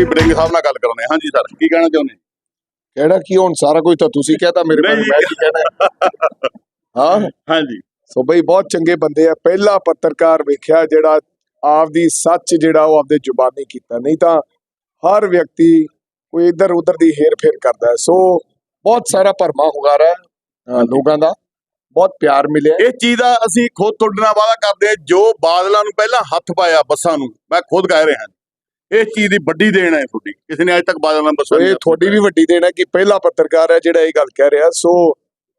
ਤੁਹਾਡੀ ਬੜਿੰਗ ਸਾਹਿਬ ਨਾਲ ਗੱਲ ਕਰਾਉਣੇ ਹਾਂਜੀ ਸਰ ਕੀ ਕਹਿਣਾ ਚਾਹੁੰਦੇ? ਕਿਹੜਾ ਕੀ ਹੁਣ ਸਾਰਾ ਕੁਝ ਤਾਂ ਤੁਸੀਂ ਕਹਤਾ ਮੇਰੇ ਕੋਲ। ਮੈਂ ਕੀ ਕਹਿਣਾ? ਹਾਂ? ਹਾਂਜੀ। ਸੋ ਬਈ ਬਹੁਤ ਚੰਗੇ ਬੰਦੇ ਆ। ਪਹਿਲਾ ਪੱਤਰਕਾਰ ਵੇਖਿਆ ਜਿਹੜਾ ਆਪਦੀ ਸੱਚ ਜਿਹੜਾ ਉਹ ਆਪਦੇ ਜ਼ੁਬਾਨੀ ਕੀਤਾ। ਨਹੀਂ ਤਾਂ ਹਰ ਵਿਅਕਤੀ ਕੋਈ ਇੱਧਰ ਉੱਧਰ ਦੀ ਹੇਰ ਫੇਰ ਕਰਦਾ ਸੋ ਬਹੁਤ ਸਾਰਾ ਭਰਮਾ ਹੁਗਾਰਾ ਹੈ ਅਹ ਲੋਕਾਂ ਦਾ। ਬਹੁਤ ਪਿਆਰ ਮਿਲਿਆ। ਇਹ ਚੀਜ਼ ਦਾ ਅਸੀਂ ਖੁਦ ਤੁਹਾਡੇ ਨਾਲ ਵਾਅਦਾ ਕਰਦੇ ਜੋ ਬਾਦਲਾਂ ਨੂੰ ਪਹਿਲਾਂ ਹੱਥ ਪਾਇਆ ਬੱਸਾਂ ਨੂੰ ਮੈਂ ਖੁਦ ਕਹਿ ਰਿਹਾ। ਇਹ ਚੀਜ਼ ਦੀ ਵੱਡੀ ਦੇਣ ਹੈ ਤੁਹਾਡੀ। ਕਿਸੇ ਨੇ ਅੱਜ ਤੱਕ ਬਾਦਲਾਂ ਨੂੰ ਬੱਸਾਂ ਇਹ ਤੁਹਾਡੀ ਵੀ ਵੱਡੀ ਦੇਣ ਹੈ ਕਿ ਪਹਿਲਾ ਪੱਤਰਕਾਰ ਹੈ ਜਿਹੜਾ ਇਹ ਗੱਲ ਕਹਿ ਰਿਹਾ। ਸੋ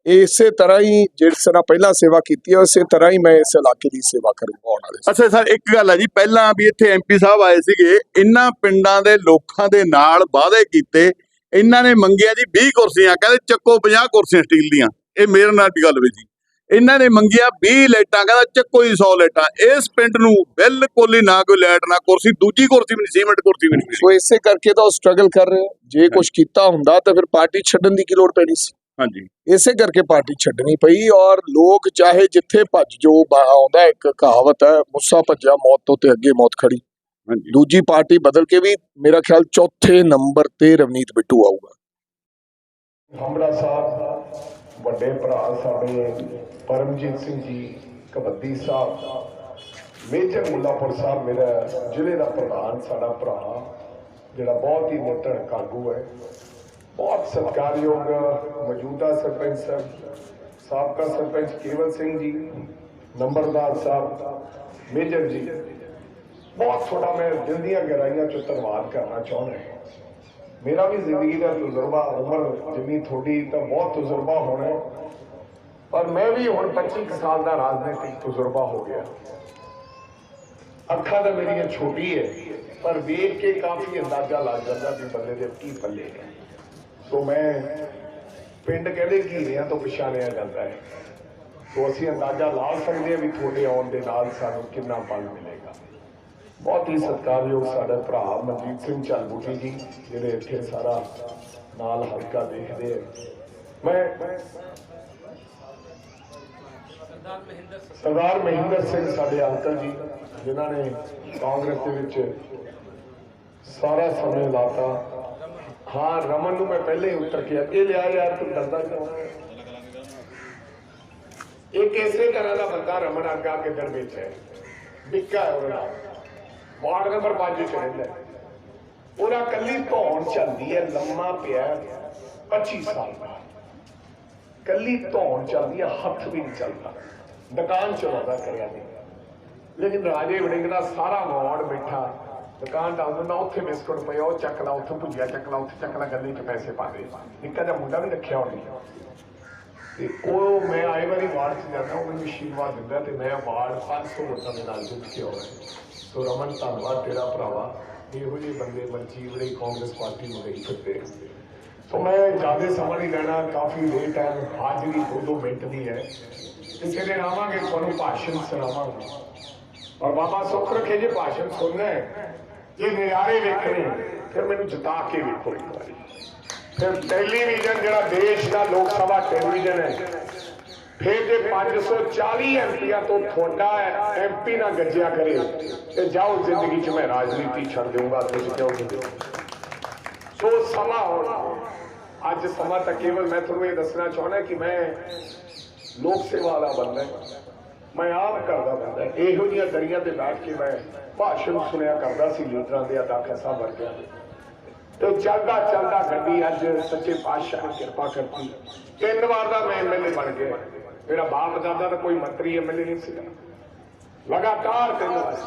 ਇਸੇ ਤਰ੍ਹਾਂ ਹੀ ਜਿਸ ਤਰ੍ਹਾਂ ਪਹਿਲਾਂ ਸੇਵਾ ਕੀਤੀ ਹੈ ਉਸੇ ਤਰ੍ਹਾਂ ਹੀ ਮੈਂ ਇਸ ਇਲਾਕੇ ਦੀ ਸੇਵਾ ਕਰੂੰਗਾ ਆਉਣ ਵਾਲੇ। ਅੱਛਾ ਸਰ ਇੱਕ ਗੱਲ ਹੈ ਜੀ ਪਹਿਲਾਂ ਵੀ ਇੱਥੇ ਐਮਪੀ ਸਾਹਿਬ ਆਏ ਸੀਗੇ ਇਹਨਾਂ ਪਿੰਡਾਂ ਦੇ ਲੋਕਾਂ ਦੇ ਨਾਲ ਵਾਅਦੇ ਕੀਤੇ। ਇਹਨਾਂ ਨੇ ਮੰਗਿਆ ਜੀ 20 ਕੁਰਸੀਆਂ ਕਹਿੰਦੇ ਚੱਕੋ 50 ਕੁਰਸੀਆਂ ਸਟੀਲ ਦੀਆਂ। ਇਹ ਮੇਰੇ ਨਾਲ ਵੀ ਗੱਲ ਹੋਈ ਸੀ। ਇਹਨਾਂ ਨੇ ਮੰਗਿਆ 20 ਲਾਈਟਾਂ ਕਹਿੰਦਾ ਚੱਕੋ ਹੀ 100 ਲਾਈਟਾਂ। ਇਸ ਪਿੰਡ ਨੂੰ ਬਿਲਕੁਲ ਹੀ ਨਾ ਕੋਈ ਲਾਈਟ ਨਾ ਕੁਰਸੀ ਦੂਜੀ ਕੁਰਸੀ ਵੀ ਨਹੀਂ ਸੀਮੈਂਟ ਕੁਰਸੀ ਵੀ ਨਹੀਂ। ਸੋ। ਇਸੇ ਕਰਕੇ ਤਾਂ ਉਹ ਸਟਰਗਲ ਕਰ ਰਹੇ। ਜੇ ਕੁਝ ਕੀਤਾ ਹੁੰਦਾ ਤਾਂ ਫਿਰ ਪਾਰਟੀ ਛੱਡਣ ਦੀ ਕੀ ਲੋੜ ਪੈਣੀ ਸੀ? ਹਾਂਜੀ। ਇਸੇ ਕਰਕੇ ਪਾਰਟੀ ਛੱਡਣੀ ਪਈ ਔਰ ਲੋਕ ਚਾਹੇ ਜਿੱਥੇ ਭੱਜ ਜੋ ਬਾ- ਆਉਂਦਾ ਇੱਕ ਕਹਾਵਤ ਹੈ ਮੁੱਸਾ ਭੱਜਾ ਮੌਤ ਤੋਂ ਤੇ ਅੱਗੇ ਮੌਤ ਖੜੀ। ਹਾਂਜੀ। ਦੂਜੀ ਪਾਰਟੀ ਬਦਲ ਕੇ ਵੀ ਮੇਰਾ ਖਿਆਲ ਚੌਥੇ ਨੰਬਰ ਤੇ ਰਵਨੀਤ ਬਿੱਟੂ ਆਊਗਾ। ਹਮੜਾ ਸਾਹਿਬ ਵੱਡੇ ਭਰਾ ਸਾਡੇ ਪਰਮਜੀਤ ਸਿੰਘ ਜੀ ਕਬੱਦੀ ਸਾਹਿਬ, ਮੇਜਰ ਮੁੱਲਾਪੁਰ ਸਾਹਿਬ, ਮੇਰਾ ਜ਼ਿਲ੍ਹੇ ਦਾ ਪ੍ਰਧਾਨ ਸਾਡਾ ਭਰਾ, ਜਿਹੜਾ ਬਹੁਤ ਹੀ ਨਿਰਧਨ ਕਾਗੂ ਹੈ। ਬਹੁਤ ਸਤਿਕਾਰਯੋਗ ਮੌਜੂਦਾ ਸਰਪੰਚ ਸਾਹਿਬ, ਸਾਬਕਾ ਸਰਪੰਚ ਕੇਵਲ ਸਿੰਘ ਜੀ, ਨੰਬਰਦਾਰ ਸਾਹਿਬ, ਮੇਜਰ ਜੀ, ਬਹੁਤ ਥੋੜਾ ਮੈਂ ਦਿਲ ਦੀਆਂ ਗਹਿਰਾਈਆਂ ਚੋਂ ਧੰਨਵਾਦ ਕਰਨਾ ਚਾਹੁੰਦਾ ਹਾਂ। ਮੇਰਾ ਵੀ ਜ਼ਿੰਦਗੀ ਦਾ ਤਜਰਬਾ ਉਮਰ, ਜਿੰਨੀ ਥੋੜੀ ਤਾਂ ਬਹੁਤ ਤਜਰਬਾ ਹੋਣਾ ਪਰ ਮੈਂ ਵੀ ਹੁਣ 25 ਕੁ ਸਾਲ ਦਾ ਰਾਜਨੀਤਿਕ ਤਜਰਬਾ ਹੋ ਗਿਆ। ਅੱਖਾਂ ਤਾਂ ਮੇਰੀਆਂ ਛੋਟੀ ਹੈ ਪਰ ਵੇਖ ਕੇ ਕਾਫੀ ਅੰਦਾਜ਼ਾ ਲੱਗ ਜਾਂਦਾ ਵੀ ਬੰਦੇ ਦੇ ਕੀ ਪੱਲੇ ਹੈ ਸੋ ਮੈਂ ਪਿੰਡ ਕਹਿੰਦੇ ਘੀਰਿਆਂ ਤੋਂ ਪਛਾਣਿਆ ਜਾਂਦਾ ਹੈ। ਸੋ ਅਸੀਂ ਅੰਦਾਜ਼ਾ ਲਾ ਸਕਦੇ ਹਾਂ ਵੀ ਤੁਹਾਡੇ ਆਉਣ ਦੇ ਨਾਲ ਸਾਨੂੰ ਕਿੰਨਾ ਬਲ ਮਿਲੇਗਾ। ਬਹੁਤ ਹੀ ਸਤਿਕਾਰਯੋਗ ਸਾਡਾ ਭਰਾ ਮਨਜੀਤ ਸਿੰਘ ਚਲਬੂਟੀ ਜੀ, ਜਿਹੜੇ ਇੱਥੇ ਸਾਰਾ ਨਾਲ ਹਲਕਾ ਦੇਖਦੇ ਆ। ਮੈਂ ਸਰਦਾਰ ਮਹਿੰਦਰ ਸਿੰਘ ਸਾਡੇ ਅੰਕਲ ਜੀ, ਜਿਨ੍ਹਾਂ ਨੇ ਕਾਂਗਰਸ ਦੇ ਵਿੱਚ ਸਾਰਾ ਸਮੇਂ ਲਾਤਾ। ਹਾਂ, ਰਮਨ ਨੂੰ ਮੈਂ ਪਹਿਲੇ ਹੀ ਉੱਤਰ ਕਿਹਾ, ਇਹ ਲਿਆ ਯਾਰ, ਤੂੰ ਡਰਦਾ ਕਿਉਂ? ਹੈ? ਇੱਕ ਇਸੇ ਤਰ੍ਹਾਂ ਦਾ ਬੰਦਾ ਰਮਨ ਅੱਗਾ ਕਿੱਧਰ ਵਿੱਚ ਹੈ ਵਿੱਕਾ ਹੈ ਉਹਦਾ। ਵਾਰਡ ਨੰਬਰ 5 ਚ ਰਹਿੰਦਾ ਉਹਦਾ ਕੱਲੀ ਧੌਣ ਚੱਲਦੀ ਹੈ ਲੰਮਾ ਪਿਆ 25 ਸਾਲ ਦਾ ਕੱਲੀ ਧੌਣ ਚੱਲਦੀ ਹੈ, ਹੱਥ ਵੀ ਨਹੀਂ ਚੱਲਦਾ। ਦੁਕਾਨ ਚਲਾਉਂਦਾ ਕਰਿਆ ਨਹੀਂ ਲੇਕਿਨ ਰਾਜੇ ਵੜਿੰਗ ਦਾ ਸਾਰਾ ਵਾਰਡ ਬੈਠਾ। ਦੁਕਾਨ ਦਾ ਹੁੰਦਾ ਉੱਥੇ ਬਿਸਕੁਟ ਪਿਆ, ਉਹ ਚੱਕ ਲਾ, ਉੱਥੇ ਭੁਜੀਆ ਚੱਕ ਲਾ, ਉੱਥੇ ਚੱਕ ਲਾ, ਗੱਲੇ 'ਚ ਪੈਸੇ ਪਾ ਦੇ। ਨਿੱਕਾ ਜਿਹਾ ਮੁੰਡਾ ਵੀ ਰੱਖਿਆ ਹੋਣੀ। ਤੇ ਉਹ ਮੈਂ ਆਏ ਵਾਰੀ ਵਾਰਡ 'ਚ ਜਾਂਦਾ, ਉਹ ਮੈਨੂੰ ਆਸ਼ੀਰਵਾਦ ਦਿੰਦਾ ਤੇ ਮੈਂ ਵਾਰਡ 500 ਵੋਟਾਂ ਦੇ ਨਾਲ ਜਿੱਤ ਕੇ ਆਉਣਾ। ਸੋ ਰਮਨ, ਧੰਨਵਾਦ ਤੇਰਾ ਭਰਾਵਾ। ਇਹੋ ਜਿਹੇ ਬੰਦੇ ਮਰਜ਼ੀ ਬੜੇ ਕਾਂਗਰਸ ਪਾਰਟੀ ਨੂੰ ਨਹੀਂ ਫਿਰਦੇ। ਸੋ ਮੈਂ ਜ਼ਿਆਦਾ ਸਮਾਂ ਨਹੀਂ ਲੈਣਾ, ਕਾਫੀ ਲੇਟ ਹੈ ਹਾਜ਼ਰੀ ਦੋ ਦੋ ਮਿੰਟ ਦੀ ਹੈ। ਕਿਸੇ ਦਿਨ ਆਵਾਂਗੇ, ਤੁਹਾਨੂੰ ਭਾਸ਼ਣ ਸੁਣਾਵਾਂਗੇ। ਔਰ ਬਾਬਾ ਸੁੱਖ ਰੱਖੇ ਜੇ ਭਾਸ਼ਣ ਸੁਣਨਾ ਹੈ। ਜੇ ਨਜ਼ਾਰੇ ਵੇਖਣੇ, ਫਿਰ ਮੈਨੂੰ ਜਿਤਾ ਕੇ ਵੇਖੋ ਇੱਕ ਵਾਰੀ। ਫਿਰ ਟੈਲੀਵਿਜ਼ਨ ਜਿਹੜਾ ਦੇਸ਼ ਦਾ ਲੋਕ ਸਭਾ ਟੈਲੀਵਿਜ਼ਨ ਹੈ। ਫਿਰ ਜੇ 540 ਐਮਪੀਆਂ ਤੋਂ ਤੁਹਾਡਾ ਐਮਪੀ ਨਾ ਗੱਜਿਆ ਕਰੇ, ਤੇ ਜਾਓ ਜ਼ਿੰਦਗੀ 'ਚ ਮੈਂ ਰਾਜਨੀਤੀ ਛੱਡ ਦੇਵਾਂਗਾ ਤੁਸੀਂ ਕਹੋਗੇ ਸੋ ਸਮਾਂ ਹੋਣਾ, ਅੱਜ ਸਮਾਂ ਤਾਂ ਕੇਵਲ ਮੈਂ ਤੁਹਾਨੂੰ ਇਹ ਦੱਸਣਾ ਚਾਹੁੰਦਾ ਕਿ ਮੈਂ ਲੋਕ ਸੇਵਾ ਵਾਲਾ ਬੰਦਾ ਮੈਂ ਆਪ ਕਰਦਾ ਬੰਦਾ ਇਹੋ ਜਿਹੀਆਂ ਦਰੀਆਂ ਤੇ ਬੈਠ ਕੇ ਮੈਂ ਭਾਸ਼ਣ ਸੁਣਿਆ ਕਰਦਾ ਸੀ ਲੀਡਰਾਂ ਦੇ ਅਦਾਖਾ ਸਾਹਿਬ ਵਰਗਿਆਂ ਦੇ। ਤੇ ਚੱਲਦਾ ਚੱਲਦਾ ਗੱਡੀ ਅੱਜ ਸੱਚੇ ਪਾਤਸ਼ਾਹ ਨੇ ਕਿਰਪਾ ਕਰਤੀ ਤਿੰਨ ਵਾਰ ਦਾ ਮੈਂ ਐਮਐਲਏ ਬਣ ਗਿਆ ਮੇਰਾ ਬਾਪ ਦਾਦਾ ਤਾਂ ਕੋਈ ਮੰਤਰੀ ਐਮਐਲਏ ਨਹੀਂ ਸੀਗਾ ਲਗਾਤਾਰ ਤਿੰਨ ਵਾਰ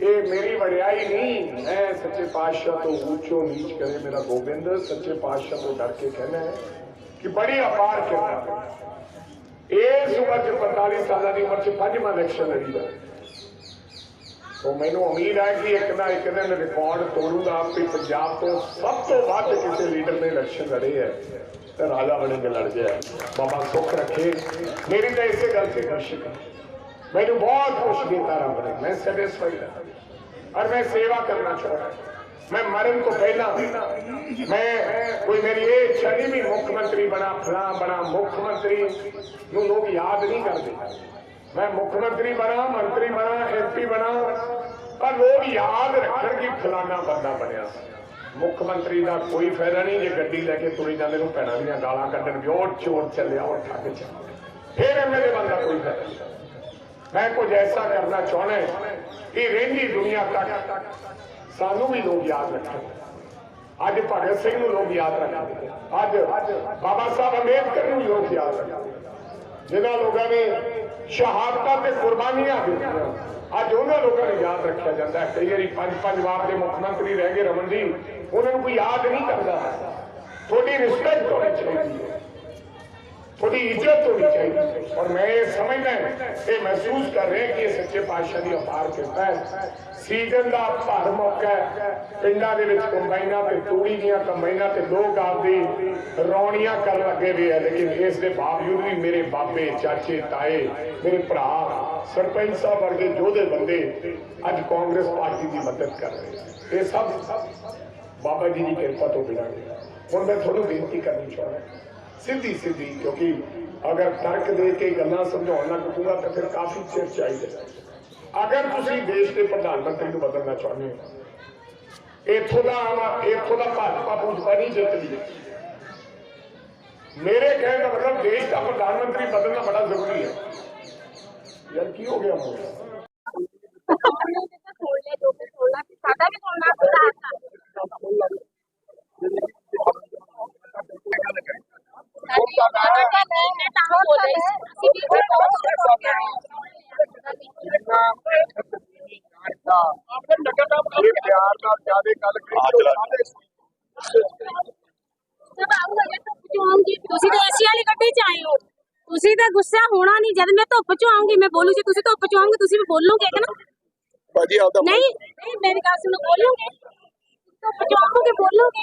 ਇਹ ਮੇਰੀ ਵਡਿਆਈ ਨਹੀਂ ਮੈਂ ਸੱਚੇ ਪਾਤਸ਼ਾਹ ਤੋਂ ਉੱਚੋ ਨੀਚ ਕਰੇ ਮੇਰਾ ਗੋਬਿੰਦ ਸੱਚੇ ਪਾਤਸ਼ਾਹ ਤੋਂ ਡਰ ਕੇ ਕਹਿਣਾ ਹੈ ਕਿ ਬੜੀ ਅਪਾਰ ਕਿਰਪਾ ਇਸ ਉਮਰ ਚ 45 ਸਾਲਾਂ ਦੀ ਉਮਰ ਚ ਪੰਜਵਾਂ ਇਲੈਕਸ਼ਨ ਲੜੀਦਾ ਸੋ ਮੈਨੂੰ ਉਮੀਦ ਹੈ ਕਿ ਇੱਕ ਨਾ ਇੱਕ ਦਿਨ ਰਿਕਾਰਡ ਤੋੜੂਗਾ ਕਿ ਪੰਜਾਬ ਤੋਂ ਸਭ ਤੋਂ ਵੱਧ ਕਿਸੇ ਲੀਡਰ ਨੇ ਇਲੈਕਸ਼ਨ ਲੜੇ ਹੈ ਤੇ ਰਾਜਾ ਵੜਿੰਗ ਲੜ ਗਿਆ ਬਾਬਾ ਸੁੱਖ ਰੱਖੇ। ਮੇਰੀ ਤਾਂ ਇਸੇ ਗੱਲ ਤੇ ਖੁਸ਼ੀ ਹੈ। ਮੈਨੂੰ ਬਹੁਤ ਖੁਸ਼ ਕੀਤਾ ਰੱਬ ਨੇ। ਮੈਂ ਸੈਟੀਸਫਾਈਡ ਹਾਂ। ਔਰ ਮੈਂ ਸੇਵਾ ਕਰਨਾ ਚਾਹੁੰਦਾ ਮੈਂ ਮਰਨ ਤੋਂ ਪਹਿਲਾਂ ਮੈਂ ਕੋਈ ਮੇਰੀ ਇਹ ਇੱਛਾ ਨਹੀਂ ਵੀ ਮੁੱਖ ਮੰਤਰੀ ਬਣਾ ਫਲਾਂ ਬਣਾ, ਮੁੱਖ ਮੰਤਰੀ ਨੂੰ ਲੋਕ ਯਾਦ ਨਹੀਂ ਕਰਦੇ। ਮੈਂ ਮੁੱਖ ਮੰਤਰੀ ਬਣਾ ਮੰਤਰੀ ਬਣਾ ਐਮਪੀ ਬਣਾ। ਪਰ ਲੋਕ ਯਾਦ ਰੱਖਣ ਕਿ ਫਲਾਣਾ ਬੰਦਾ ਬਣਿਆ। ਸੀ ਮੁੱਖ ਮੰਤਰੀ ਦਾ ਕੋਈ ਫਾਇਦਾ ਨਹੀਂ ਜੇ ਗੱਡੀ ਲੈ ਕੇ ਤੁਰੀ ਜਾਂਦੇ ਨੂੰ ਭੈਣਾਂ ਦੀਆਂ ਗਾਲਾਂ ਕੱਢਣ ਵੀ ਉਹ ਚੋਰ ਚੱਲਿਆ, ਉਹ ਠੱਗ ਚੱਲਿਆ। ਫਿਰ ਐਮਐਲਏ ਬੰਦਾ ਕੋਈ ਫਾਇਦਾ ਨਹੀਂ। ਮੈਂ ਕੁਝ ਐਸਾ ਕਰਨਾ ਚਾਹੁੰਦਾ ਹਾਂ ਕਿ ਰਹਿੰਦੀ ਦੁਨੀਆ ਤੱਕ ਸਾਨੂੰ ਵੀ ਲੋਕ ਯਾਦ ਰੱਖਣ। ਅੱਜ ਭਗਤ ਸਿੰਘ ਨੂੰ ਲੋਕ ਯਾਦ ਰੱਖਦੇ ਅੱਜ ਬਾਬਾ ਸਾਹਿਬ ਅੰਬੇਦਕਰ ਨੂੰ ਲੋਕ ਯਾਦ ਰੱਖਦੇ ਜਿਨ੍ਹਾਂ ਲੋਕਾਂ ਨੇ ਸ਼ਹਾਦਤਾਂ ਤੇ ਕੁਰਬਾਨੀਆਂ ਦਿੱਤੀਆਂ। ਅੱਜ ਉਹਨਾਂ ਲੋਕਾਂ ਨੂੰ ਯਾਦ ਰੱਖਿਆ ਜਾਂਦਾ ਹੈ। ਕਈ ਵਾਰੀ ਪੰਜ ਪੰਜ ਵਾਰ ਦੇ ਮੁੱਖ ਮੰਤਰੀ ਰਹਿ ਗਏ ਰਮਨ ਜੀ, ਉਹਨਾਂ ਨੂੰ ਕੋਈ ਯਾਦ ਨਹੀਂ ਕਰਦਾ। ਤੁਹਾਡੀ ਰਿਸਪੈਕਟ ਹੋਣੀ ਚਾਹੀਦੀ ਹੈ। ਥੋੜੀ ਇੱਜ਼ਤ ਹੋਣੀ ਚਾਹੀਦੀ ਹੈ ਔਰ ਮੈਂ ਇਹ ਸਮਝਦਾ ਇਹ ਮਹਿਸੂਸ ਕਰ ਰਿਹਾ ਕਿ ਇਹ ਸੱਚੇ ਪਾਤਸ਼ਾਹ ਦੀ ਅਪਾਰ ਕਿਰਪਾ ਹੈ ਸੀਜ਼ਨ ਦਾ ਭਰ ਮੌਕਾ ਹੈ ਪਿੰਡਾਂ ਦੇ ਵਿੱਚ ਕੰਬਾਈਨਾਂ ਤੇ ਤੂੜੀ ਦੀਆਂ ਕੰਬਾਈਨਾਂ ਤੇ ਲੋਕ ਆਪਦੀ ਰੌਣੀਆਂ ਕਰਨ ਲੱਗੇ ਹੋਏ ਹੈ ਲੇਕਿਨ ਇਸ ਦੇ ਬਾਵਜੂਦ ਵੀ ਮੇਰੇ ਬਾਬੇ ਚਾਚੇ ਤਾਏ ਮੇਰੇ ਭਰਾ ਸਰਪੰਚ ਸਾਹਿਬ ਵਰਗੇ ਯੋਧੇ ਬੰਦੇ ਅੱਜ ਕਾਂਗਰਸ ਪਾਰਟੀ ਦੀ ਮਦਦ ਕਰ ਰਹੇ ਇਹ ਸਭ ਬਾਬਾ ਜੀ ਦੀ ਕਿਰਪਾ ਤੋਂ ਬਿਨਾਂ ਹੁਣ ਮੈਂ ਤੁਹਾਨੂੰ ਬੇਨਤੀ ਕਰਨੀ ਚਾਹੁੰਦਾ ਸਿੱਧੀ ਸਿੱਧੀ ਕਿਉਂਕਿ ਅਗਰ ਤਰਕ ਦੇ ਕੇ ਗੱਲਾਂ ਸਮਝਾਉਣ ਲੱਗ ਪਊਗਾ ਤਾਂ ਫਿਰ ਕਾਫੀ ਚਿਰ ਚਾਹੀਦਾ ਅਗਰ ਤੁਸੀਂ ਦੇਸ਼ ਦੇ ਪ੍ਰਧਾਨ ਮੰਤਰੀ ਨੂੰ ਬਦਲਣਾ ਚਾਹੁੰਦੇ ਹੋ ਇੱਥੋਂ ਦਾ ਆਮ ਇੱਥੋਂ ਦਾ ਭਾਜਪਾ ਪੂਜਪਾ ਨਹੀਂ ਜਿੱਤਦੀ ਮੇਰੇ ਕਹਿਣ ਦਾ ਮਤਲਬ ਦੇਸ਼ ਦਾ ਪ੍ਰਧਾਨ ਮੰਤਰੀ ਬਦਲਣਾ ਬੜਾ ਜ਼ਰੂਰੀ ਹੈ ਯਾਰ ਕੀ ਹੋ ਗਿਆ ਮੋਇਆ ਸਾਡਾ ਵੀ ਸੁਣਨਾ ਸੁਣਨਾ ਇਹ ਪਿਆਰ ਨਾਲ ਜਿਆਦੇ ਗੱਲ ਕਰੀ ਤੁਸੀਂ ਤਾਂ ਏਸੀ ਵਾਲੀ ਗੱਡੀ ਚ ਆਏ ਹੋ। ਤੁਸੀਂ ਤਾਂ ਗੁੱਸਾ ਹੋਣਾ ਨਹੀਂ। ਜਦ ਮੈਂ ਧੁੱਪ ਚ ਆਉਂਗੀ ਮੈਂ ਬੋਲੂ ਜੀ ਤੁਸੀਂ ਧੁੱਪ ਚ ਆਉਂਗੇ ਤੁਸੀਂ ਵੀ ਬੋਲੋਗੇ ਕਿ ਨਾ? ਭਾਜੀ ਆਪਦਾ ਨਹੀਂ ਨਹੀਂ ਮੇਰੀ ਗੱਲ ਸੁਣੋ ਬੋਲੋਗੇ। ਧੁੱਪ ਚ ਆਉਂਗੇ ਬੋਲੋਗੇ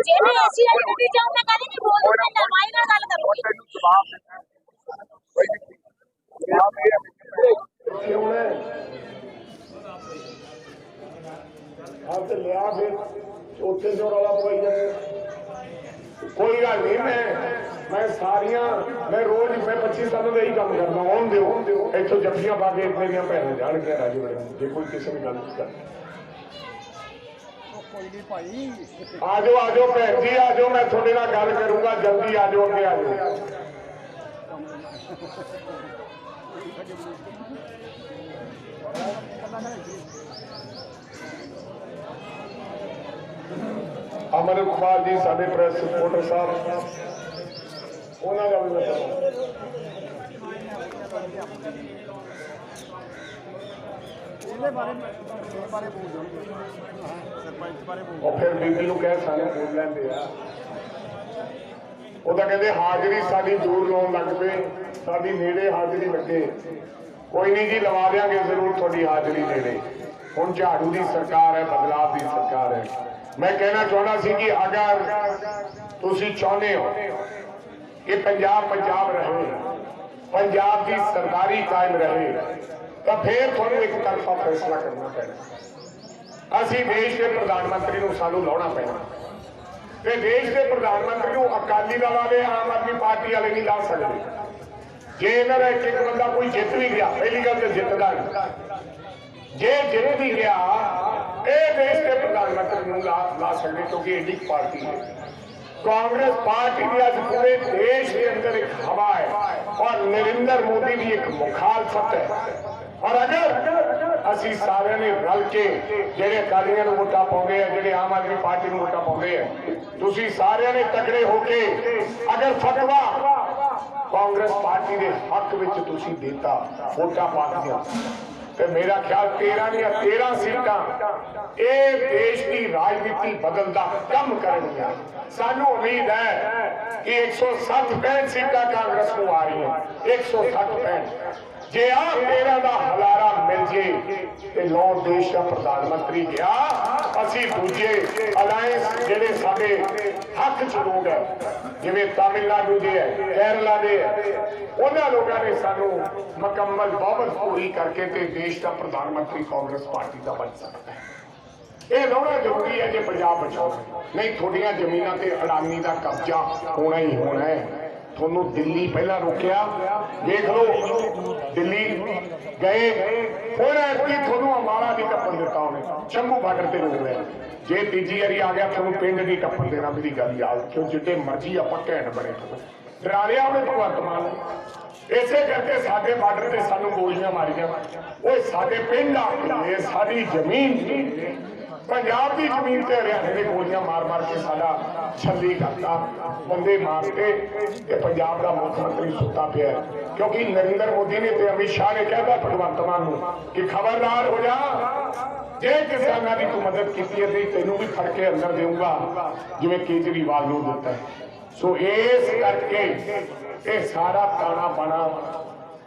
ਜੇ ਮੈਂ ਏਸੀ ਵਾਲੀ ਗੱਡੀ ਚ ਆਉਂ ਮੈਂ ਕਦੇ ਨਹੀਂ ਬੋਲੂੰ ਮੈਂ ਨਰਮਾਈ ਨਾਲ ਗੱਲ ਕਰੂੰਗੀ ਤੈਨੂੰ ਜਵਾਬ ਦੇਣਾ ਭਾਈ ਜਵਾਬ ਇਹ ਹੈ ਕਿੱਥੇ ਹੋਣਾ ਆਪ ਤੇ ਲਿਆ ਫਿਰ ਉੱਥੇ ਜੋ ਰੌਲਾ ਪਈ ਜਾਂਦੇ ਕੋਈ ਗੱਲ ਨਹੀਂ ਮੈਂ ਮੈਂ ਸਾਰੀਆਂ ਮੈਂ ਰੋਜ਼ ਮੈਂ 25 ਸਾਲ ਦਾ ਇਹੀ ਕੰਮ ਕਰਦਾ ਆਉਣ ਦਿਓ ਇੱਥੋਂ ਜੱਫੀਆਂ ਪਾ ਕੇ ਮੇਰੀਆਂ ਭੈਣਾਂ ਜਾਣਗੀਆਂ ਰਾਜੀ ਬੜੇ ਜੇ ਕੋਈ ਕਿਸੇ ਨੇ ਗੱਲ ਕਰ ਆਜੋ ਆਜੋ ਭੈਣ ਜੀ ਆਜੋ ਮੈਂ ਤੁਹਾਡੇ ਨਾਲ ਗੱਲ ਕਰੂੰਗਾ ਜਲਦੀ ਆਜੋ ਅੱਗੇ ਆਜੋ ਅਮਰ ਕੁਮਾਰ ਜੀ ਸਾਡੇ ਪ੍ਰੈਸ ਰਿਪੋਰਟਰ ਸਾਹਿਬ ਉਹਨਾਂ ਦਾ ਵੀ ਮੈਂ ਕਰਾਂਗਾ। ਇਹਦੇ ਬਾਰੇ ਬਾਰੇ ਬੋਲ ਦਿਓ ਸਰਪੰਚ ਬਾਰੇ ਬੋਲ ਉਹ ਫਿਰ ਬੀਬੀ ਨੂੰ ਕਹਿ ਸਾਨੂੰ ਬੋਲ ਲੈਂਦੇ ਆ। ਉਹ ਤਾਂ ਕਹਿੰਦੇ ਹਾਜ਼ਰੀ ਸਾਡੀ ਦੂਰ ਲਾਉਣ ਲੱਗ ਪਏ, ਸਾਡੀ ਨੇੜੇ ਹਾਜ਼ਰੀ ਲੱਗੇ। ਕੋਈ ਨਹੀਂ ਜੀ, ਲਵਾ ਦਿਆਂਗੇ ਜ਼ਰੂਰ ਤੁਹਾਡੀ ਹਾਜ਼ਰੀ ਨੇੜੇ। ਹੁਣ ਝਾੜੂ ਦੀ ਸਰਕਾਰ ਹੈ ਬਦਲਾਅ ਦੀ ਸਰਕਾਰ ਹੈ। ਮੈਂ ਕਹਿਣਾ ਚਾਹੁੰਦਾ ਸੀ ਕਿ ਅਗਰ ਤੁਸੀਂ ਚਾਹੁੰਦੇ ਹੋ ਕਿ ਪੰਜਾਬ ਪੰਜਾਬ ਰਹੇ, ਪੰਜਾਬ ਦੀ ਸਰਦਾਰੀ ਕਾਇਮ ਰਹੇ ਤਾਂ ਫਿਰ ਤੁਹਾਨੂੰ ਇੱਕ ਤਰਫਾ ਫੈਸਲਾ ਕਰਨਾ ਪੈਣਾ। ਅਸੀਂ ਦੇਸ਼ ਦੇ ਪ੍ਰਧਾਨ ਮੰਤਰੀ ਨੂੰ ਸਾਨੂੰ ਲਾਉਣਾ ਪੈਣਾ। ਤੇ ਦੇਸ਼ ਦੇ ਪ੍ਰਧਾਨ ਮੰਤਰੀ ਨੂੰ ਅਕਾਲੀ ਦਲ ਵਾਲੇ, ਆਮ ਆਦਮੀ ਪਾਰਟੀ ਵਾਲੇ ਨਹੀਂ ਲਾ ਸਕਦੇ। ਜੇ ਇਹਨਾਂ ਦਾ ਇੱਕ ਇੱਕ ਬੰਦਾ ਕੋਈ ਜਿੱਤ ਵੀ ਗਿਆ, ਪਹਿਲੀ ਗੱਲ ਤੇ ਜਿੱਤਦਾ ਨਹੀਂ। ਜੇ ਜਿੱਤ ਵੀ ਗਿਆ, ਇਹ ਦੇਸ਼ ਦੇ ਪ੍ਰਧਾਨ ਮੰਤਰੀ ਨੂੰ ਲਾ ਲਾ ਸਕਦੇ ਕਿਉਂਕਿ ਐਡੀ ਕੁ ਪਾਰਟੀ ਹੈ। ਕਾਂਗਰਸ ਪਾਰਟੀ ਦੀ ਅੱਜ ਪੂਰੇ ਦੇਸ਼ ਦੇ ਅੰਦਰ ਇੱਕ ਹਵਾ ਹੈ। ਔਰ ਨਰਿੰਦਰ ਮੋਦੀ ਦੀ ਇੱਕ ਮੁਖਾਲਫਤ ਹੈ। ਔਰ ਅਗਰ ਅਸੀਂ ਸਾਰਿਆਂ ਨੇ ਰਲ ਕੇ ਜਿਹੜੇ ਅਕਾਲੀਆਂ ਨੂੰ ਵੋਟਾਂ ਪਾਉਂਦੇ ਆ, ਜਿਹੜੇ ਆਮ ਆਦਮੀ ਪਾਰਟੀ ਨੂੰ ਵੋਟਾਂ ਪਾਉਂਦੇ ਆ, ਤੁਸੀਂ ਸਾਰਿਆਂ ਨੇ ਤਕੜੇ ਹੋ ਕੇ ਅਗਰ ਫਤਵਾ ਕਾਂਗਰਸ ਪਾਰਟੀ ਦੇ ਹੱਕ ਵਿੱਚ ਤੁਸੀਂ ਦਿੱਤਾ, ਵੋਟਾਂ ਪਾਤੀਆਂ ਤੇ ਮੇਰਾ ਖਿਆਲ 13 ਦੀਆਂ 13 ਸੀਟਾਂ ਇਹ ਦੇਸ਼ ਦੀ ਰਾਜਨੀਤੀ ਬਦਲਣ ਦਾ ਕੰਮ ਕਰਨਗੀਆਂ। ਸਾਨੂੰ ਉਮੀਦ ਹੈ ਕਿ 160 65 ਸੀਟਾਂ ਕਾਂਗਰਸ ਨੂੰ ਆ ਰਹੀਆਂ। 160 65 ਜੇ ਆ 13 ਦਾ ਹਲਾਰਾ ਮਿਲ ਜੇ ਤੇ ਨੌ ਦੇਸ਼ ਦਾ ਪ੍ਰਧਾਨ ਮੰਤਰੀ ਗਿਆ ਅਸੀਂ ਦੂਜੇ ਅਲਾਈਅੰਸ ਜਿਹੜੇ ਸਾਡੇ ਹੱਕ ਚ ਲੋਕ ਹੈ, ਜਿਵੇਂ ਤਾਮਿਲਨਾਡੂ ਦੇ ਹੈ, ਕੇਰਲਾ ਦੇ ਹੈ, ਉਹਨਾਂ ਲੋਕਾਂ ਨੇ ਸਾਨੂੰ ਮੁਕੰਮਲ ਬਹੁਮਤ ਪੂਰੀ ਕਰਕੇ ਤੇ ਦੇਸ਼ ਦਾ ਪ੍ਰਧਾਨ ਮੰਤਰੀ ਕਾਂਗਰਸ ਪਾਰਟੀ ਦਾ ਬਣ ਸਕਦਾ ਹੈ। ਇਹ ਲਾਉਣਾ ਜ਼ਰੂਰੀ ਹੈ ਜੇ ਪੰਜਾਬ ਬਚਾਓ। ਨਹੀਂ, ਤੁਹਾਡੀਆਂ ਜ਼ਮੀਨਾਂ ਤੇ ਅਡਾਨੀ ਦਾ ਕਬਜ਼ਾ ਹੋਣਾ ਹੀ ਹੋਣਾ ਹੈ। ਤੁਹਾਨੂੰ ਦਿੱਲੀ ਪਹਿਲਾਂ ਰੋਕਿਆ। ਦੇਖ ਲਓ, ਦਿੱਲੀ ਗਏ ਹੁਣ ਐਤਕੀ ਤੁਹਾਨੂੰ ਅੰਬਾਲਾ ਨਹੀਂ ਟੱਪਣ ਦਿੱਤਾ ਉਹਨੇ। ਸ਼ੰਭੂ ਬਾਰਡਰ ਤੇ ਰੋਕ ਲਿਆ। ਜੇ ਤੀਜੀ ਵਾਰੀ ਆ ਗਿਆ, ਤੁਹਾਨੂੰ ਪਿੰਡ ਨਹੀਂ ਟੱਪਣ ਦੇਣਾ ਮੇਰੀ ਗੱਲ ਯਾਦ ਕਿਉਂ ਜਿੱਡੇ ਮਰਜ਼ੀ ਆਪਾਂ ਘੈਂਟ ਬਣੇ ਡਰਾ ਲਿਆ ਉਹਨੇ ਭਗਵੰਤ ਮਾਨ ਇਸੇ ਕਰਕੇ ਸਾਡੇ ਬਾਰਡਰ ਤੇ ਸਾਨੂੰ ਗੋਲੀਆਂ ਮਾਰੀਆਂ। ਓਏ, ਸਾਡੇ ਪਿੰਡ ਆ ਸਾਡੀ ਜ਼ਮੀਨ। ਪੰਜਾਬ ਦੀ ਜ਼ਮੀਨ ਤੇ ਹਰਿਆਣੇ ਦੇ ਗੋਲੀਆਂ ਮਾਰ ਮਾਰ ਕੇ ਸਾਡਾ ਛੱਲੀ ਕਰਤਾ, ਬੰਦੇ ਮਾਰਤੇ ਤੇ ਪੰਜਾਬ ਦਾ ਮੁੱਖ ਮੰਤਰੀ ਸੁੱਤਾ ਪਿਆ ਕਿਉਂਕਿ ਨਰਿੰਦਰ ਮੋਦੀ ਨੇ ਤੇ ਅਮਿਤ ਸ਼ਾਹ ਨੇ ਕਹਿਤਾ ਭਗਵੰਤ ਮਾਨ ਨੂੰ ਕਿ ਖਬਰਦਾਰ ਹੋ ਜਾ। ਜੇ ਕਿਸਾਨਾਂ ਦੀ ਤੂੰ ਮਦਦ ਕੀਤੀ ਹੈ ਤੈਨੂੰ ਵੀ ਫੜ ਕੇ ਅੰਦਰ ਦੇਊਗਾ, ਜਿਵੇਂ ਕੇਜਰੀਵਾਲ ਨੂੰ ਦਿੱਤਾ ਸੋ ਇਸ ਕਰਕੇ ਇਹ ਸਾਰਾ ਤਾਣਾ ਬਾਣਾ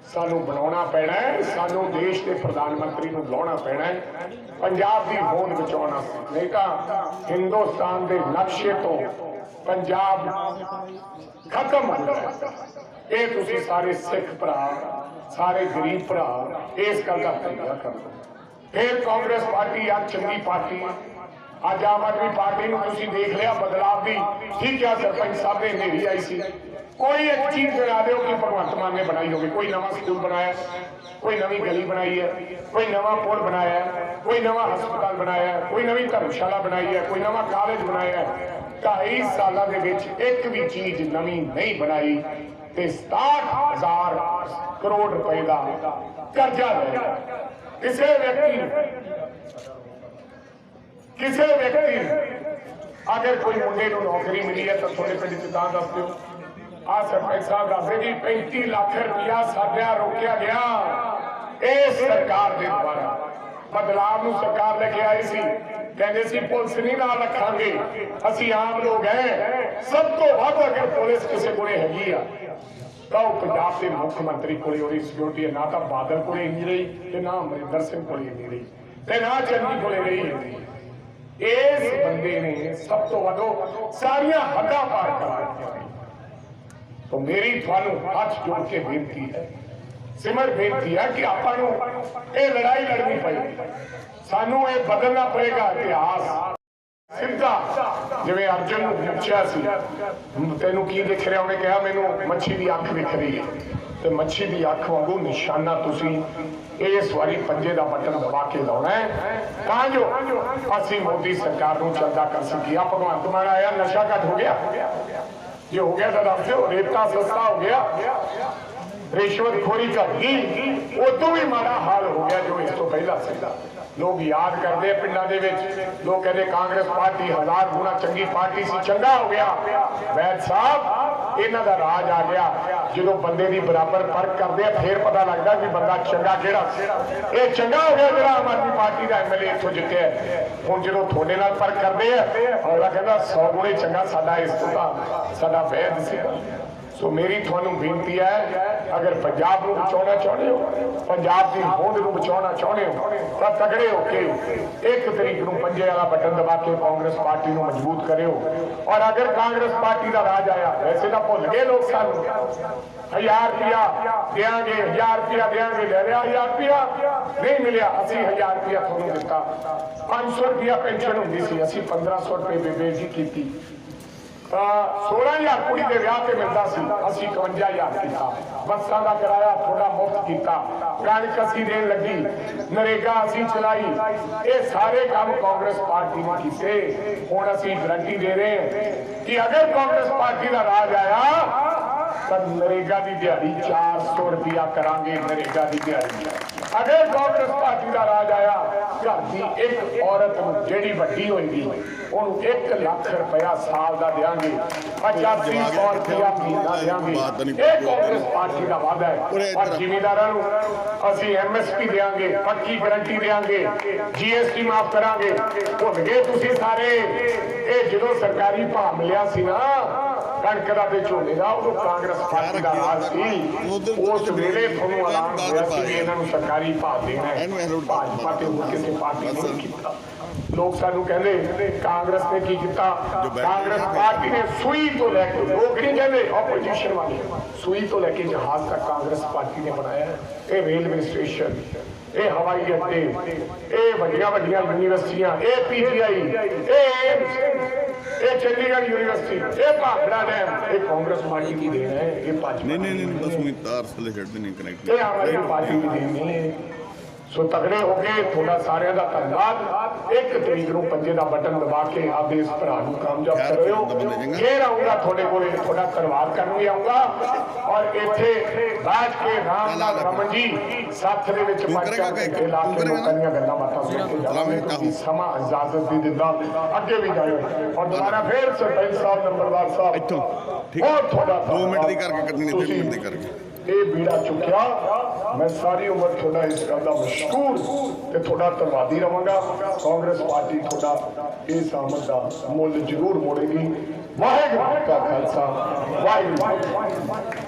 ਸਾਨੂੰ ਬਣਾਉਣਾ ਪੈਣਾ ਹੈ, ਸਾਨੂੰ ਦੇਸ਼ ਦੇ ਪ੍ਰਧਾਨ ਮੰਤਰੀ ਨੂੰ ਲਾਉਣਾ ਪੈਣਾ ਹੈ, ਪੰਜਾਬ ਦੀ ਹੋਂਦ ਬਚਾਉਣਾ ਨਹੀਂ ਤਾਂ ਹਿੰਦੁਸਤਾਨ ਦੇ ਨਕਸ਼ੇ ਤੋਂ ਪੰਜਾਬ ਖਤਮ ਹੋ ਜਾਏਗਾ। ਇਹ ਤੁਸੀਂ ਸਾਰੇ ਸਿੱਖ ਭਰਾ, ਸਾਰੇ ਗਰੀਬ ਭਰਾ ਇਸ ਗੱਲ ਦਾ ਫਾਇਦਾ ਕਰੋ। ਫਿਰ ਕਾਂਗਰਸ ਪਾਰਟੀ ਆ ਚੰਗੀ ਪਾਰਟੀ, ਅੱਜ ਆਮ ਆਦਮੀ ਪਾਰਟੀ ਨੂੰ ਤੁਸੀਂ ਦੇਖ ਲਿਆ, ਬਦਲਾਵ ਦੀ। ਠੀਕ ਹੈ, ਸਰਪੰਚ ਸਾਹਿਬ ਦੇ ਹਨੇਰੀ ਆਈ ਸੀ। ਕੋਈ ਇੱਕ ਚੀਜ਼ ਬਣਾ ਦਿਓ ਕਿ ਭਗਵੰਤ ਮਾਨ ਨੇ ਬਣਾਈ ਹੋਵੇ ਕੋਈ ਨਵਾਂ ਸਕੂਲ ਬਣਾਇਆ ਕੋਈ ਨਵੀਂ ਗਲੀ ਬਣਾਈ ਹੈ ਕੋਈ ਨਵਾਂ ਪੁਲ ਬਣਾਇਆ ਹੈ, ਕੋਈ ਨਵਾਂ ਹਸਪਤਾਲ ਬਣਾਇਆ ਹੈ, ਕੋਈ ਨਵੀਂ ਧਰਮਸ਼ਾਲਾ ਬਣਾਈ ਹੈ ਕੋਈ ਨਵਾਂ ਕਾਲਜ ਬਣਾਇਆ ਹੈ ਢਾਈ ਸਾਲਾਂ ਦੇ ਵਿੱਚ ਇੱਕ ਵੀ ਚੀਜ਼ ਨਵੀਂ ਨਹੀਂ ਬਣਾਈ ਤੇ 67000 ਕਰੋੜ ਰੁਪਏ ਦਾ ਕਰਜ਼ਾ ਲੈ ਲਿਆ ਕਿਸੇ ਵਿਅਕਤੀ ਨੂੰ ਕਿਸੇ ਵਿਅਕਤੀ ਨੂੰ ਅਗਰ ਕੋਈ ਮੁੰਡੇ ਨੂੰ ਨੌਕਰੀ ਮਿਲੀ ਹੈ ਆ ਸਰਪੰਚ ਸਾਹਿਬ ਦੱਸਦੇ ਜੀ 35 ਲੱਖ ਰੁਪਇਆ ਸਾਡਿਆ ਰੋਕਿਆ ਗਿਆ ਇਹ ਸਰਕਾਰ ਦੇ ਦੁਆਰਾ। ਬਦਲਾਵ ਨੂੰ ਸਰਕਾਰ ਲੈ ਕੇ ਆਈ ਸੀ। ਕਹਿੰਦੇ ਸੀ, ਪੁਲਿਸ ਨਹੀਂ ਨਾਲ ਰੱਖਾਂਗੇ। ਅਸੀਂ ਆਮ ਲੋਕ ਹੈ ਸਭ ਤੋਂ ਵੱਧ ਅਗਰ ਪੁਲਿਸ ਕਿਸੇ ਕੋਲੇ ਹੈਗੀ ਆ, ਤਾਂ ਉਹ ਪੰਜਾਬ ਦੇ ਮੁੱਖ ਮੰਤਰੀ ਕੋਲੇ ਉਹਦੀ ਸਿਕਿਉਰਿਟੀ ਨਾ ਤਾਂ ਬਾਦਲ ਕੋਲੇ ਇੰਨੀ ਰਹੀ ਤੇ ਨਾ ਅਮਰਿੰਦਰ ਸਿੰਘ ਕੋਲੇ ਇੰਨੀ ਰਹੀ ਤੇ ਨਾ ਚੰਨੀ ਕੋਲੇ ਰਹੀ ਇਸ ਬੰਦੇ ਨੇ ਸਭ ਤੋਂ ਵੱਧ ਸਾਰੀਆਂ ਹੱਦਾਂ ਪਾਰ ਕਰਾ ਦਿੱਤੀਆਂ ਤਾਂ ਮੇਰੀ ਤੁਹਾਨੂੰ ਹੱਥ ਜੋੜ ਕੇ ਬੇਨਤੀ ਹੈ ਸਿਮਰ ਬੇਨਤੀ ਹੈ ਕਿ ਆਪਾਂ ਨੂੰ ਇਹ ਲੜਾਈ ਲੜਨੀ ਪਏਗੀ ਸਾਨੂੰ ਇਹ ਬਦਲਣਾ ਪਏਗਾ ਇਤਿਹਾਸ ਸਿੱਧਾ ਜਿਵੇਂ ਅਰਜਨ ਨੂੰ ਪੁੱਛਿਆ ਸੀ ਤੈਨੂੰ ਕੀ ਦਿਖ ਰਿਹਾ ਉਹਨੇ ਕਿਹਾ ਮੈਨੂੰ ਮੱਛੀ ਦੀ ਅੱਖ ਦਿਖ ਰਹੀ ਹੈ ਤੇ ਮੱਛੀ ਦੀ ਅੱਖ ਵਾਂਗੂ ਨਿਸ਼ਾਨਾ ਤੁਸੀਂ ਇਸ ਵਾਰੀ ਪੰਜੇ ਦਾ ਬਟਨ ਦਬਾ ਕੇ ਲਾਉਣਾ ਹੈ ਤਾਂ ਜੋ ਅਸੀਂ ਮੋਦੀ ਸਰਕਾਰ ਨੂੰ ਚੰਗਾ ਕਰ ਸਕੀਏ ਭਗਵੰਤ ਮਾਨ ਆਇਆ ਨਸ਼ਾ ਘੱਟ ਹੋ ਗਿਆ ਜੇ ਹੋ ਗਿਆ? ਤਾਂ ਦੱਸ ਦਿਓ, ਰੇਤਾ ਸਸਤਾ ਹੋ ਗਿਆ। ਰਿਸ਼ਵਤਖੋਰੀ ਘਟ ਗਈ। ਉਦੋਂ ਵੀ ਮਾੜਾ ਹਾਲ ਹੋ ਗਿਆ ਜੋ ਇਸ ਤੋਂ ਪਹਿਲਾਂ ਸੀਗਾ ਲੋਕ ਯਾਦ ਕਰਦੇ ਆ ਪਿੰਡਾਂ ਦੇ ਵਿੱਚ। ਲੋਕ ਕਹਿੰਦੇ ਕਾਂਗਰਸ ਪਾਰਟੀ ਹਜ਼ਾਰ ਗੁਣਾ ਚੰਗੀ ਪਾਰਟੀ ਸੀ, ਚੰਗਾ ਹੋ ਗਿਆ। ਵੈਦ ਸਾਹਿਬ ਇਹਨਾਂ ਦਾ ਰਾਜ ਆ ਗਿਆ। ਜਦੋਂ ਬੰਦੇ ਦੀ ਬਰਾਬਰ ਫ਼ਰਕ ਕਰਦੇ ਆ, ਫੇਰ ਪਤਾ ਲੱਗਦਾ ਕਿ ਬੰਦਾ ਚੰਗਾ ਕਿਹੜਾ। ਸੀ। ਇਹ ਚੰਗਾ ਹੋ ਗਿਆ ਜਿਹੜਾ ਆਮ ਆਦਮੀ ਪਾਰਟੀ ਦਾ ਐਮਐਲਏ ਇੱਥੋਂ ਜਿੱਤਿਆ। ਹੁਣ ਜਦੋਂ ਤੁਹਾਡੇ ਨਾਲ ਫ਼ਰਕ ਕਰਦੇ ਆ, ਅਗਲਾ ਕਹਿੰਦਾ 100 ਗੁਣੇ ਚੰਗਾ ਸਾਡਾ ਇਸ ਤੋਂ ਸਾਡਾ ਵੈਦ ਸੀ। ਸੋ ਮੇਰੀ ਤੁਹਾਨੂੰ ਬੇਨਤੀ ਹੈ ਅਗਰ ਪੰਜਾਬ ਨੂੰ ਬਚਾਉਣਾ ਚਾਹੁੰਦੇ ਹੋ, ਪੰਜਾਬ ਦੀ ਹੋਂਦ ਨੂੰ ਬਚਾਉਣਾ ਚਾਹੁੰਦੇ ਹੋ, ਤਾਂ ਤਗੜੇ ਹੋ ਕੇ ਇੱਕ ਤਰੀਕ ਨੂੰ ਪੰਜੇ ਵਾਲਾ ਬਟਨ ਦਬਾ ਕੇ ਕਾਂਗਰਸ ਪਾਰਟੀ ਨੂੰ ਮਜ਼ਬੂਤ ਕਰਿਓ। ਔਰ ਅਗਰ ਕਾਂਗਰਸ ਪਾਰਟੀ ਦਾ ਰਾਜ ਆਇਆ, ਵੈਸੇ ਤਾਂ ਭੁੱਲ ਗਏ ਲੋਕ ਸਾਨੂੰ। ਹਜ਼ਾਰ ਰੁਪਿਆ ਦੇਾਂਗੇ, ਹਜ਼ਾਰ ਰੁਪਿਆ ਦੇਾਂਗੇ, ਲੈ ਲਿਆ, ਹਜ਼ਾਰ ਰੁਪਿਆ ਨਹੀਂ ਮਿਲਿਆ, ਅਸੀਂ ਹਜ਼ਾਰ ਰੁਪਿਆ ਤੁਹਾਨੂੰ ਦਿੱਤਾ। 500 ਰੁਪਿਆ ਪੈਨਸ਼ਨ ਹੁੰਦੀ ਸੀ, ਅਸੀਂ 1500 ਰੁਪਏ ਬੇਬੇ ਜੀ ਕੀਤੀ। 16000 ਕੁੜੀ ਦੇ ਵਿਆਹ ਤੇ ਮਿਲਦਾ ਸੀ। ਅਸੀਂ 51000 ਕੀਤਾ ਬੱਸਾਂ ਦਾ ਕਿਰਾਇਆ ਥੋੜਾ ਮੁਫਤ ਕੀਤਾ। ਕਣਕ ਅਸੀਂ ਦੇਣ ਲੱਗੀ। ਨਰੇਗਾ ਅਸੀਂ ਚਲਾਈ। ਇਹ ਸਾਰੇ ਕੰਮ ਕਾਂਗਰਸ ਪਾਰਟੀ ਨੇ ਕੀਤੇ। ਹੁਣ ਅਸੀਂ ਗਰੰਟੀ ਦੇ ਰਹੇ ਕਿ ਅਗਰ ਕਾਂਗਰਸ ਪਾਰਟੀ ਦਾ ਰਾਜ ਆਇਆ, ਤਾਂ ਨਰੇਗਾ ਦੀ ਦਿਹਾੜੀ 400 ਰੁਪਿਆ ਕਰਾਂਗੇ। ਨਰੇਗਾ ਦੀ ਦਿਹਾੜੀ। ਅਗਰ ਕਾਂਗਰਸ ਪਾਰਟੀ ਦਾ ਰਾਜ ਆਇਆ ਘਰ ਦੀ ਇੱਕ ਔਰਤ ਨੂੰ ਜਿਹੜੀ ਵੱਡੀ ਹੋਏਗੀ ਉਹਨੂੰ 1 ਲੱਖ ਰੁਪਇਆ ਸਾਲ ਦਾ ਦੇਾਂਗੇ 8500 ਰੁਪਇਆ ਮਹੀਨਾ ਦੇਾਂਗੇ ਇਹ ਕਾਂਗਰਸ ਪਾਰਟੀ ਦਾ ਵਾਅਦਾ ਹੈ। ਔਰ ਜ਼ਿਮੀਂਦਾਰਾਂ ਨੂੰ ਅਸੀਂ ਐਮਐਸਪੀ ਦੇਾਂਗੇ ਪੱਕੀ ਗਾਰੰਟੀ ਦੇਾਂਗੇ ਜੀਐਸਟੀ ਮਾਫ ਕਰਾਂਗੇ। ਭੁੱਲ ਗਏ ਤੁਸੀਂ ਸਾਰੇ। ਇਹ ਜਦੋਂ ਸਰਕਾਰੀ ਭਾਅ ਮਿਲਿਆ ਸੀ ਨਾ ਕਣਕ ਦਾ ਤੇ ਝੋਨੇ ਦਾ ਉਦੋਂ ਕਾਂਗਰਸ ਪਾਰਟੀ ਦਾ ਰਾਜ ਸੀ। ਉਸ ਵੇਲੇ ਤੁਹਾਨੂੰ ਐਲਾਨ ਹੋਇਆ ਸੀ ਇਹਨਾਂ ਨੂੰ ਸਰਕਾਰੀ ਭਾਅ ਦੇਣਾ ਹੈ। ਭਾਜਪਾ ਤੇ ਹੋਰ ਕਿਸੇ ਪਾਰਟੀ ਨੇ ਕੀਤਾ। ਲੋਕ ਸਾਨੂੰ ਕਹਿੰਦੇ ਕਾਂਗਰਸ ਨੇ ਕੀ ਕੀਤਾ? ਕਾਂਗਰਸ ਪਾਰਟੀ ਨੇ ਸੂਈ ਤੋਂ ਲੈ ਕੇ ਲੋਕ ਨਹੀਂ ਕਹਿੰਦੇ ਆਪੋਜੀਸ਼ਨ ਵਾਲੇ। ਸੂਈ ਤੋਂ ਲੈ ਕੇ ਜਹਾਜ਼ ਤੱਕ ਕਾਂਗਰਸ ਪਾਰਟੀ ਨੇ ਬਣਾਇਆ ਇਹ ਰੇਲਵੇ ਸਟੇਸ਼ਨ ਇਹ ਹਵਾਈ ਅੱਡੇ ਇਹ ਵੱਡੀਆਂ ਵੱਡੀਆਂ ਯੂਨੀਵਰਸਿਟੀਆਂ ਇਹ ਪੀਜੀਆਈ ਇਹ ਇਹ ਚੰਡੀਗੜ੍ਹ ਯੂਨੀਵਰਸਿਟੀ ਇਹ ਭਾਖੜਾ ਡੈਮ ਇਹ ਕਾਂਗਰਸ ਪਾਰਟੀ ਦੀ ਦੇਣ ਹੈ ਇਹ ਭਾਜਪਾ ਨਹੀਂ ਨਹੀਂ ਨਹੀਂ ਬਸ। ਉਹੀ ਤਾਰ ਥੱਲੇ ਛੱਡਦੇ ਨਹੀਂ ਕਨੈਕਟ ਇਹ ਆਮ ਆਦਮੀ ਪਾਰਟੀ ਦੀ ਦੇਣ ਨਹੀਂ ਸੋ ਤਗੜੇ ਹੋ ਕੇ ਤੁਹਾਡਾ ਸਾਰਿਆਂ ਦਾ ਧੰਨਵਾਦ। ਇੱਕ ਤਰੀਕ ਨੂੰ ਪੰਜੇ ਦਾ ਬਟਨ ਦਬਾ ਕੇ ਆਪਦੇ ਇਸ ਭਰਾ ਨੂੰ ਕਾਮਯਾਬ ਕਰਿਓ। ਫੇਰ ਆਉਂਗਾ ਤੁਹਾਡੇ ਕੋਲੇ ਤੁਹਾਡਾ ਧੰਨਵਾਦ ਕਰਨ ਵੀ ਆਉਂਗਾ ਔਰ ਇੱਥੇ ਬੈਠ ਕੇ ਰਾਮ ਨਾਲ ਰਮਨ ਜੀ ਸਾਥ ਦੇ ਵਿੱਚ ਕਿ- ਘੰਟੇ ਲਾ ਕੇ ਲੋਕਾਂ ਦੀਆਂ ਗੱਲਾਂ ਬਾਤਾਂ ਸੁਣ ਕੇ ਜਾਵਾਂਗੇ। ਸਮਾਂ ਇਜਾਜ਼ਤ ਨਹੀਂ ਦਿੰਦਾ। ਅੱਗੇ ਵੀ ਜਾਇਓ। ਔਰ ਦੁਬਾਰਾ ਫੇਰ ਸਰਪੰਚ ਸਾਹਿਬ ਨੰਬਰਦਾਰ ਸਾਹਿਬ। ਇੱਥੋਂ, ਠੀਕ। ਤੁਹਾਡਾ ਦੋ ਮਿੰਟ ਦੀ ਧੰਨਵਾਦ। ਕਰਕੇ ਕੱਟਣੀ, ਤਿੰਨ ਤੁਸੀਂ ਮਿੰਟ ਦੀ ਕਰਕੇ। ਇਹ ਬੀੜਾ ਚੁੱਕਿਆ। ਮੈਂ ਸਾਰੀ ਉਮਰ ਤੁਹਾਡਾ ਇਸ ਗੱਲ ਦਾ ਮਸ਼ਕੂਰ ਤੇ ਤੁਹਾਡਾ ਧੰਨਵਾਦੀ ਰਵਾਂਗਾ ਕਾਂਗਰਸ ਪਾਰਟੀ ਤੁਹਾਡਾ ਇਸ ਆਮਦ ਦਾ ਮੁੱਲ ਜ਼ਰੂਰ ਮੋੜੇਗੀ। ਵਾਹਿਗੁਰੂ ਕਾ ਖਾਲਸਾ। ਵਾਹਿਗੁਰੂ ਜੀ ਕੀ